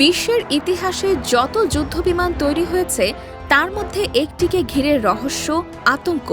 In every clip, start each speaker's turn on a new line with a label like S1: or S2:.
S1: বিশ্বের ইতিহাসে যত যুদ্ধবিমান তৈরি হয়েছে, তার মধ্যে একটিকে ঘিরে রহস্য, আতঙ্ক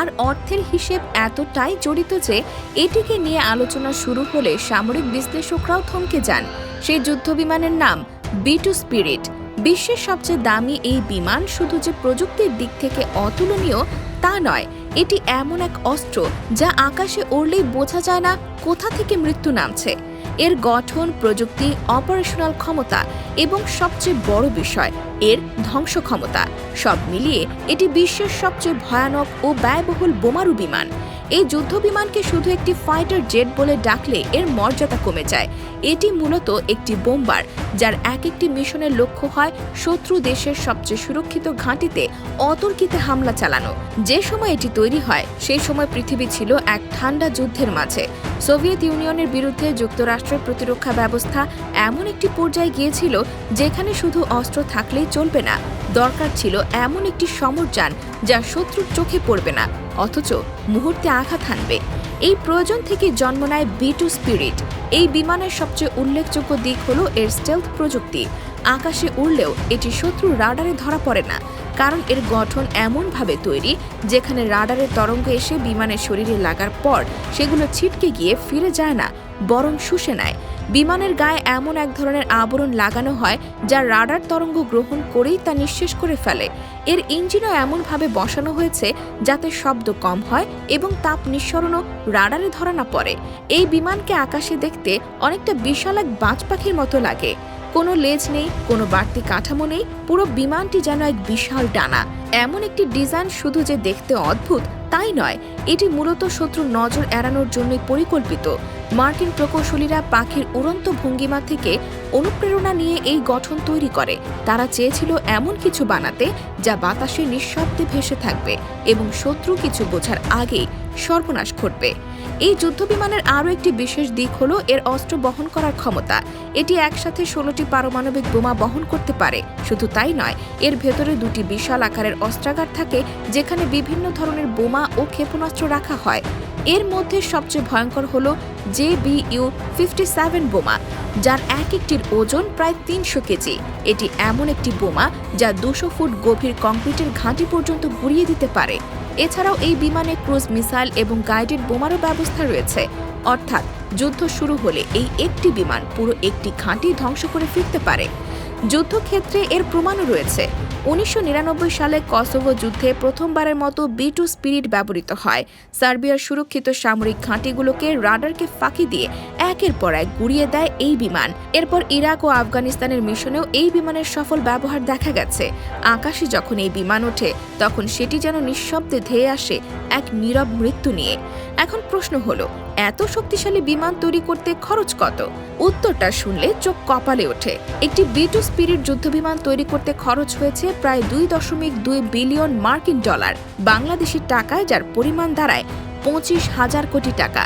S1: আর অর্থের হিসেব এতটাই জড়িত যে, এটিকে নিয়ে আলোচনা শুরু হলে সামরিক বিশ্লেষকরাও থমকে যান। সেই যুদ্ধবিমানের নাম বি টু স্পিরিট বিশ্বের সবচেয়ে দামি এই বিমান শুধু যে প্রযুক্তির দিক থেকে অতুলনীয় তা নয়, এটি এমন এক অস্ত্র যা আকাশে উড়লেই বোঝা যায় না কোথা থেকে মৃত্যু নামছে। এর গঠন, প্রযুক্তি অপারেশনাল ক্ষমতা এবং সবচেয়ে বড় বিষয় এর ধ্বংস ক্ষমতা সব মিলিয়ে এটি বিশ্বের সবচেয়ে ভয়ানক ও ব্যয়বহুল বোমারু বিমান। এই যুদ্ধ বিমানকে শুধু একটি ফাইটার জেট বলে ডাকলে এর মর্যাদা কমে যায়। এটি মূলত একটি বোম্বার, যার এক একটি মিশনের লক্ষ্য হয় শত্রু দেশের সবচেয়ে সুরক্ষিত ঘাঁটিতে অতর্কিতে হামলা চালানো। যে সময় এটি তৈরি হয়, সেই সময় পৃথিবী ছিল এক ঠান্ডা যুদ্ধের মাঝে। সোভিয়েত ইউনিয়নের বিরুদ্ধে যুক্তরাষ্ট্রের প্রতিরক্ষা ব্যবস্থা এমন একটি পর্যায়ে গিয়েছিল, যেখানে শুধু অস্ত্র থাকলেই চলবে না। দরকার ছিল এমন একটি সমরযান যা শত্রুর চোখে পড়বে না, অথচ মুহূর্তে আঘাত হানবে। এই প্রয়োজন থেকে জন্ম নেয় বি টু স্পিরিট এই বিমানের সবচেয়ে উল্লেখযোগ্য দিক হল এর স্টেলথ প্রযুক্তি। আকাশে উড়লেও এটি শত্রু রাডারে ধরা পড়ে না, কারণ এর গঠন এমনভাবে তৈরি যেখানে রাডারের তরঙ্গ এসে বিমানের শরীরে লাগার পর সেগুলো ছিটকে গিয়ে ফিরে যায় না, বরং শুষে নেয়। বিমানের গায়ে এমন এক ধরনের আবরণ লাগানো হয়, যা রাডার তরঙ্গ গ্রহণ করেই তা নিঃশেষ করে ফেলে। এর ইঞ্জিনও এমনভাবে বসানো হয়েছে, যাতে শব্দ কম হয় এবং তাপ নিঃসরণও রাডারে ধরা না পড়ে। এই বিমানকে আকাশে দেখতে অনেকটা বিশাল এক বাজ পাখির মতো লাগে। কোনো লেজ নেই, কোনো বাড়তি কাঠামো নেই, পুরো বিমানটি যেন এক বিশাল ডানা। এমন একটি ডিজাইন শুধু যে দেখতে অদ্ভুত, তাই নয়, এটি মূলত শত্রুর নজর এড়ানোর জন্যই পরিকল্পিত। মার্কিন প্রকৌশলীরা পাখির উড়ন্ত ভঙ্গিমা থেকে অনুপ্রেরণা নিয়ে এই গঠন তৈরি করে। তারা চেয়েছিল এমন কিছু বানাতে যা বাতাসে নিঃশব্দে ভেসে থাকবে এবং শত্রু কিছু বোঝার আগেই সর্বনাশ ঘটবে। এই যুদ্ধবিমানের আরও একটি বিশেষ দিক হলো এর অস্ত্র বহন করার ক্ষমতা। এটি একসাথে ষোলোটি পারমাণবিক বোমা বহন করতে পারে। শুধু তাই নয়, এর ভেতরে দুটি বিশাল আকারের অস্ত্রাগার থাকে যেখানে বিভিন্ন ধরনের বোমা ও ক্ষেপণাস্ত্র রাখা হয়। এর মধ্যে সবচেয়ে ভয়ঙ্কর হল J B U fifty seven বোমা, যার এক একটির ওজন প্রায় তিনশো কেজি। এটি এমন একটি বোমা যা দুশো ফুট গভীর কংক্রিটের ঘাঁটি পর্যন্ত গুড়িয়ে দিতে পারে। এছাড়াও এই বিমানে ক্রুজ মিসাইল এবং গাইডেড বোমারও ব্যবস্থা রয়েছে। অর্থাৎ যুদ্ধ শুরু হলে এই একটি বিমান পুরো একটি ঘাঁটি ধ্বংস করে ফিরতে পারে। যুদ্ধক্ষেত্রে এর প্রমাণও রয়েছে। উনিশশো নিরানব্বই সালে কসোভো যুদ্ধে প্রথমবারের মতো বি টু স্পিরিট ব্যবহৃত হয়। সার্বিয়ার সুরক্ষিত সামরিক ঘাঁটিগুলোকে রাডারকে ফাঁকি দিয়ে একের পর এক গুড়িয়ে দেয় এই বিমান। এরপর ইরাক ও আফগানিস্তানের মিশনেও এই বিমানের সফল ব্যবহার দেখা গেছে। আকাশে যখন এই বিমান ওঠে, তখন সেটি যেন নিঃশব্দে ধেয়ে আসে এক নীরব মৃত্যু নিয়ে। এখন প্রশ্ন হলো, এত শক্তিশালী বিমান তৈরি করতে খরচ কত? উত্তরটা শুনলে চোখ কপালে ওঠে। একটি বিটু স্পিরিট যুদ্ধবিমান তৈরি করতে খরচ হয়েছে প্রায় দুই দশমিক দুই বিলিয়ন মার্কিন ডলার বাংলাদেশি টাকায় যার পরিমাণ দাঁড়ায় পঁচিশ হাজার কোটি টাকা।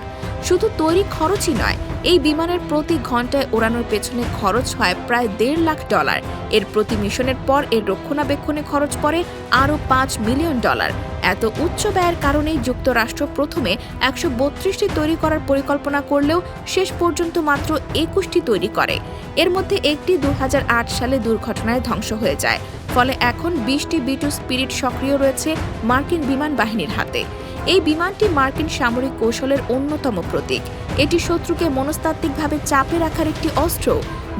S1: শুধু তৈরি খরচই নয়, এই বিমানের প্রতি ঘন্টায় ওড়ানোর পেছনে খরচ হয় প্রায় দেড় লাখ ডলার। এর প্রতি মিশনের পর এর রক্ষণাবেক্ষণে খরচ পড়ে আরও পাঁচ মিলিয়ন ডলার। এত উচ্চ ব্যয়ের কারণেই যুক্তরাষ্ট্র প্রথমে একশো বত্রিশটি তৈরি করার পরিকল্পনা করলেও শেষ পর্যন্ত মাত্র একুশটি তৈরি করে। এর মধ্যে একটি দু হাজার আট সালে দুর্ঘটনায় ধ্বংস হয়ে যায়, ফলে এখন বিশটি বিটু স্পিরিট সক্রিয় রয়েছে মার্কিন বিমান বাহিনীর হাতে। এই বিমানটি মার্কিন সামরিক কৌশলের অন্যতম প্রতীক। এটি শত্রুকে মনস্তাত্ত্বিকভাবে চাপে রাখার একটি অস্ত্র।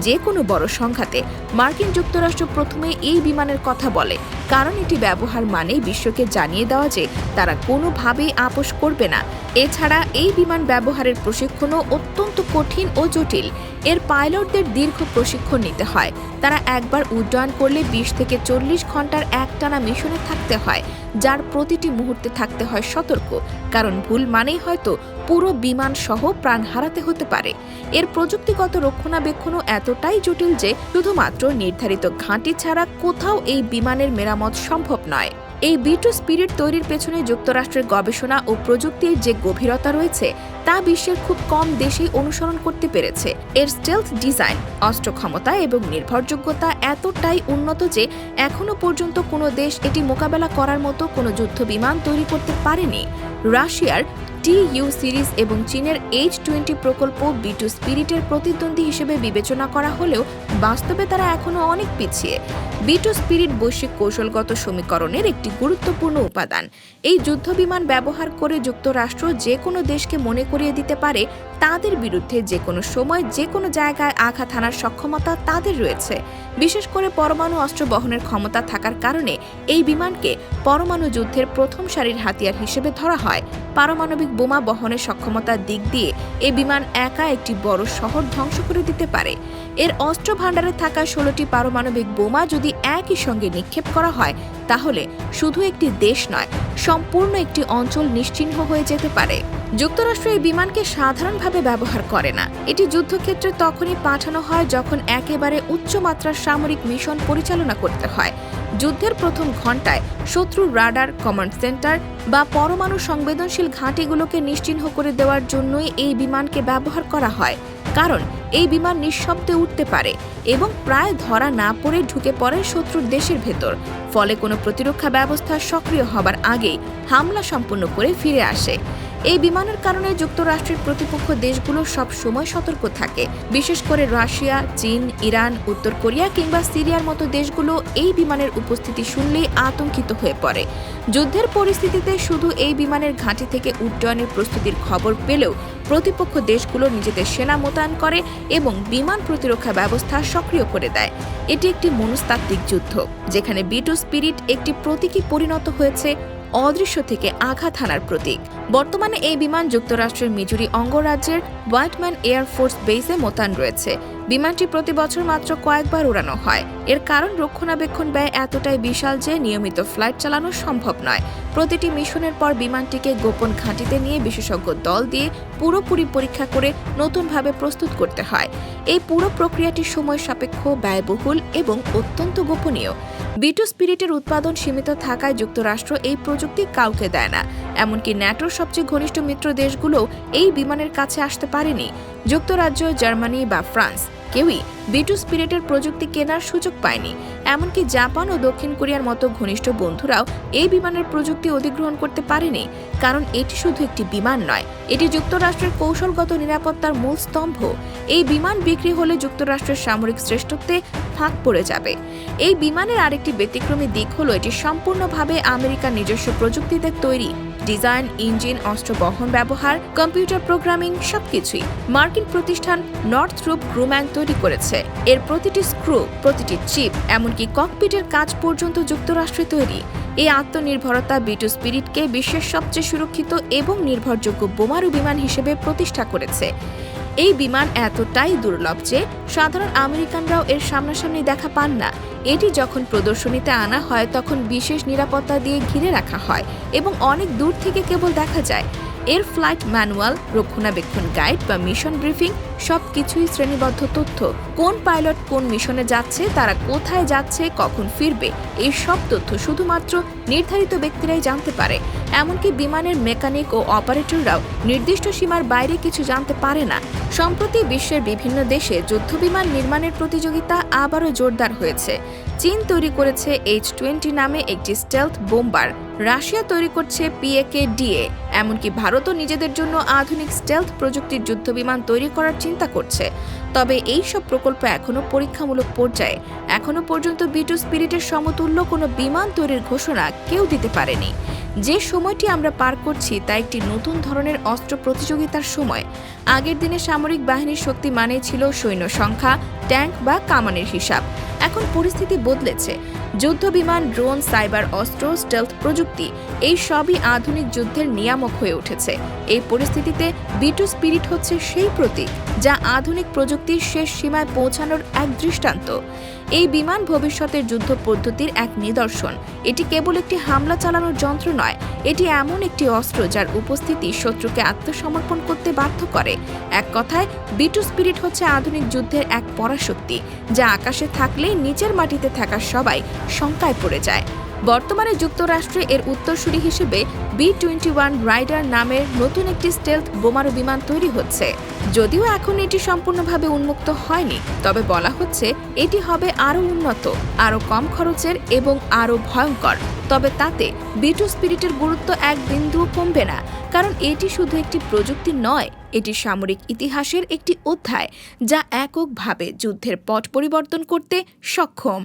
S1: যে কোনো বড় সংঘাতে মার্কিন যুক্তরাষ্ট্র প্রথমে এই বিমানের কথা বলে, কারণ এটি ব্যবহার মানেই বিশ্বকে জানিয়ে দেওয়া যে তারা কোনোভাবেই আপোষ করবে না। এছাড়া এই বিমান ব্যবহারের প্রশিক্ষণও অত্যন্ত কঠিন ও জটিল। এর পাইলটদের দীর্ঘ প্রশিক্ষণ নিতে হয়। তারা একবার উড্ডয়ন করলে বিশ থেকে চল্লিশ ঘণ্টার একটানা মিশনে থাকতে হয়, যার প্রতিটি মুহূর্তে থাকতে হয় সতর্ক, কারণ ভুল মানেই হয়তো পুরো বিমান সহ প্রাণ হারাতে হতে পারে। এর প্রযুক্তিগত রক্ষণাবেক্ষণও এতটাই জটিল যে শুধুমাত্র নির্ধারিত ঘাঁটি ছাড়া কোথাও এই বিমানের মেরামত সম্ভব নয়। এই বিটু স্পিরিট তৈরির পেছনে যুক্তরাষ্ট্রের গবেষণা ও প্রযুক্তির যে গভীরতা রয়েছে, তা বিশ্বের খুব কম দেশেই অনুসরণ করতে পেরেছে। এর স্টেলথ ডিজাইন, অস্ত্র ক্ষমতা এবং নির্ভরযোগ্যতা এতটাই উন্নত যে এখনও পর্যন্ত কোনো দেশ এটি মোকাবেলা করার মতো কোনো যুদ্ধ বিমান তৈরি করতে পারেনি। রাশিয়ার টি ইউ সিরিজ এবং চীনের এইচ টোয়েন্টি প্রকল্প বিটু স্পিরিটের প্রতিদ্বন্দ্বী হিসেবে বিবেচনা করা হলেও বাস্তবে তারা এখনও অনেক পিছিয়ে। বিটু স্পিরিট বৈশ্বিক কৌশলগত সমীকরণের একটি গুরুত্বপূর্ণ উপাদান। এই যুদ্ধবিমান ব্যবহার করে যুক্তরাষ্ট্র যে কোনো দেশকে মনে করিয়ে দিতে পারে তাদের বিরুদ্ধে যে কোনো সময় যে কোনো জায়গায় আঘাত হানার সক্ষমতা তাদের রয়েছে। বিশেষ করে পরমাণু অস্ত্র বহনের ক্ষমতা থাকার কারণে এই বিমানকে পরমাণু যুদ্ধের প্রথম সারির হাতিয়ার হিসেবে ধরা হয়। পারমাণবিক বোমা বহনের সক্ষমতার দিক দিয়ে এ বিমান একা একটি বড় শহর ধ্বংস করে দিতে পারে। এর অস্ত্র ভাণ্ডারে থাকা ষোলোটি পারমাণবিক বোমা যদি একই সঙ্গে নিক্ষেপ করা হয়, তাহলে শুধু একটি দেশ নয়, সম্পূর্ণ একটি অঞ্চল নিশ্চিহ্ন হয়ে যেতে পারে। যুক্তরাষ্ট্র এই বিমানকে সাধারণভাবে ব্যবহার করে না। এটি যুদ্ধক্ষেত্রে তখনই পাঠানো হয় যখন একেবারে উচ্চমাত্রার সামরিক মিশন পরিচালনা করতে হয়। যুদ্ধের প্রথম ঘণ্টায় শত্রুর রাডার, কমান্ড সেন্টার বা পরমাণু সংবেদনশীল ঘাঁটিগুলোকে নিশ্চিহ্ন করে দেওয়ার জন্যই এই বিমানকে ব্যবহার করা হয়। কারণ এই বিমান নিঃশব্দে উঠতে পারে এবং প্রায় ধরা না পড়ে ঢুকে পড়ে শত্রুর দেশের ভেতর। ফলে কোনো প্রতিরক্ষা ব্যবস্থা সক্রিয় হবার আগেই হামলা সম্পূর্ণ করে ফিরে আসে। এই বিমানের কারণে যুক্তরাষ্ট্রের প্রতিপক্ষ দেশগুলো সব সময় সতর্ক থাকে। বিশেষ করে রাশিয়া, চীন, ইরান, উত্তর কোরিয়া কিংবা সিরিয়ার মতো দেশগুলো এই বিমানের উপস্থিতি শুনলেই আতঙ্কিত হয়ে পড়ে। যুদ্ধের পরিস্থিতিতে শুধু এই বিমানের ঘাঁটি থেকে উড্ডয়নের প্রস্তুতির খবর পেলেও প্রতিপক্ষ দেশগুলো নিজেদের সেনা মোতায়েন করে এবং বিমান প্রতিরক্ষা ব্যবস্থা সক্রিয় করে দেয়। এটি একটি মনস্তাত্ত্বিক যুদ্ধ, যেখানে বিটু স্পিরিট একটি প্রতীকী পরিণত হয়েছে অদৃশ্য থেকে আঘাত হানার প্রতীক। বর্তমানে এই বিমান যুক্তরাষ্ট্রের মিজুরি অঙ্গরাজ্যের হোয়াইটম্যান এয়ারফোর্স বেসে মোতায়েন রয়েছে। বিমানটি প্রতি বছর মাত্র কয়েকবার উড়ানো হয়। এর কারণ রক্ষণাবেক্ষণ ব্যয় এতটাই বিশাল যে নিয়মিত ফ্লাইট চালানো সম্ভব নয়। প্রতিটি মিশনের পর বিমানটিকে গোপন ঘাঁটিতে নিয়ে বিশেষজ্ঞ দল দিয়ে পুরোপুরি পরীক্ষা করে নতুনভাবে প্রস্তুত করতে হয়। এই পুরো প্রক্রিয়াটি সময় সাপেক্ষ, ব্যয়বহুল এবং অত্যন্ত গোপনীয়। বিটু স্পিরিটের উৎপাদন সীমিত থাকায় যুক্তরাষ্ট্র এই প্রযুক্তি কাউকে দেয় না। এমনকি ন্যাটোর সবচেয়ে ঘনিষ্ঠ মিত্র দেশগুলো এই বিমানের কাছে আসতে পারেনি। যুক্তরাজ্য, জার্মানি বা ফ্রান্স। কেউই বিটু স্পিরিটের প্রযুক্তি কেনার সুযোগ পায়নি। এমনকি জাপান ও দক্ষিণ কোরিয়ার মতো ঘনিষ্ঠ বন্ধুরাও এই বিমানের প্রযুক্তি অধিগ্রহণ করতে পারেনি, কারণ এটি শুধু একটি বিমান নয়, এটি যুক্তরাষ্ট্রের কৌশলগত নিরাপত্তার মূল স্তম্ভ। এই বিমান বিক্রি হলে যুক্তরাষ্ট্রের সামরিক শ্রেষ্ঠত্বে ফাঁক পড়ে যাবে। এই বিমানের আরেকটি ব্যতিক্রমী দিক হলো এটি সম্পূর্ণভাবে আমেরিকার নিজস্ব প্রযুক্তিতে তৈরি, ডিজাইন, ইঞ্জিন, অস্ত্র বহন, ব্যবহার, কম্পিউটার প্রোগ্রামিং সবকিছুই মার্কিন প্রতিষ্ঠান নর্থ রুপ গ্রুম্যান তৈরি করেছে। এর প্রতিটি স্ক্রু, প্রতিটি চিপ এমনকি ককপিটের কাজ পর্যন্ত যুক্তরাষ্ট্রে তৈরি। এই আত্মনির্ভরতা বিটু স্পিরিটকে বিশ্বের সবচেয়ে সুরক্ষিত এবং নির্ভরযোগ্য বোমারু বিমান হিসেবে প্রতিষ্ঠা করেছে। এই বিমান এতটাই দুর্লভ যে সাধারণ আমেরিকানরাও এর সামনাসামনি দেখা পান না। এটি যখন প্রদর্শনীতে আনা হয়, তখন বিশেষ নিরাপত্তা দিয়ে ঘিরে রাখা হয় এবং অনেক দূর থেকে কেবল দেখা যায়। এর ফ্লাইট ম্যানুয়াল, রক্ষণাবেক্ষণ গাইড বা মিশন ব্রিফিং সব কিছুই শ্রেণীবদ্ধ তথ্য। কোন পাইলট কোন মিশনে যাচ্ছে, তারা কোথায় যাচ্ছে, কখন ফিরবে এই সব তথ্য শুধুমাত্র নির্ধারিত ব্যক্তিরাই জানতে পারে। এমনকি বিমানের মেকানিক ও অপারেটররাও নির্দিষ্ট সীমার বাইরে কিছু জানতে পারে না। সম্প্রতি বিশ্বের বিভিন্ন দেশে যুদ্ধবিমান নির্মাণের প্রতিযোগিতা আবারও জোরদার হয়েছে। চীন তৈরি করেছে এইচ টোয়েন্টি নামে একটি স্টেলথ বোম্বার। রাশিয়া তৈরি করছে পিএকে ডিএ এমনকি ভারতও নিজেদের জন্য আধুনিক স্টেলথ প্রযুক্তির যুদ্ধবিমান তৈরি করার চিন্তা করছে। তবে এই সব প্রকল্প এখনও পরীক্ষামূলক পর্যায়ে। এখনও পর্যন্ত বিটু স্পিরিটের সমতুল্য কোনো বিমান তৈরির ঘোষণা কেউ দিতে পারেনি। যে সময়টি আমরা পার করছি তা একটি নতুন ধরনের অস্ত্র প্রতিযোগিতার সময়। আগের দিনে সামরিক বাহিনীর শক্তি মানে ছিল সৈন্য সংখ্যা, ট্যাঙ্ক বা কামানের হিসাব। এখন পরিস্থিতি বদলেছে। যুদ্ধ বিমান ড্রোন, সাইবার অস্ত্র, স্টেলথ প্রযুক্তি, এই সবই আধুনিক যুদ্ধের নিয়ামক হয়ে উঠেছে। এই পরিস্থিতিতে বিটু স্পিরিট হচ্ছে সেই প্রতীক, যা আধুনিক প্রযুক্তির শেষ সীমায় পৌঁছানোর এক দৃষ্টান্ত। এই বিমান ভবিষ্যতের যুদ্ধ পদ্ধতির এক নিদর্শন। এটি কেবল একটি হামলা চালানোর যন্ত্র নয়, এটি এমন একটি অস্ত্র যার উপস্থিতি শত্রুকে আত্মসমর্পণ করতে বাধ্য করে। এক কথায় বিটু স্পিরিট হচ্ছে আধুনিক যুদ্ধের এক পরাশক্তি, যা আকাশে থাকলেই নিচের মাটিতে থাকা সবাই শঙ্কায় পড়ে যায়। বর্তমানে যুক্তরাষ্ট্রে এর উত্তরসূরি হিসেবে বি টোয়েন্টি ওয়ান রাইডার নামের নতুন একটি স্টেলথ বোমারু বিমান তৈরি হচ্ছে। যদিও এখন এটি সম্পূর্ণভাবে উন্মুক্ত হয়নি, তবে বলা হচ্ছে এটি হবে আরও উন্নত, আরও কম খরচের এবং আরও ভয়ঙ্কর। তবে তাতে বিটু স্পিরিটের গুরুত্ব এক বিন্দুও কমবে না, কারণ এটি শুধু একটি প্রযুক্তি নয়, এটি সামরিক ইতিহাসের একটি অধ্যায় যা এককভাবে যুদ্ধের পট পরিবর্তন করতে সক্ষম।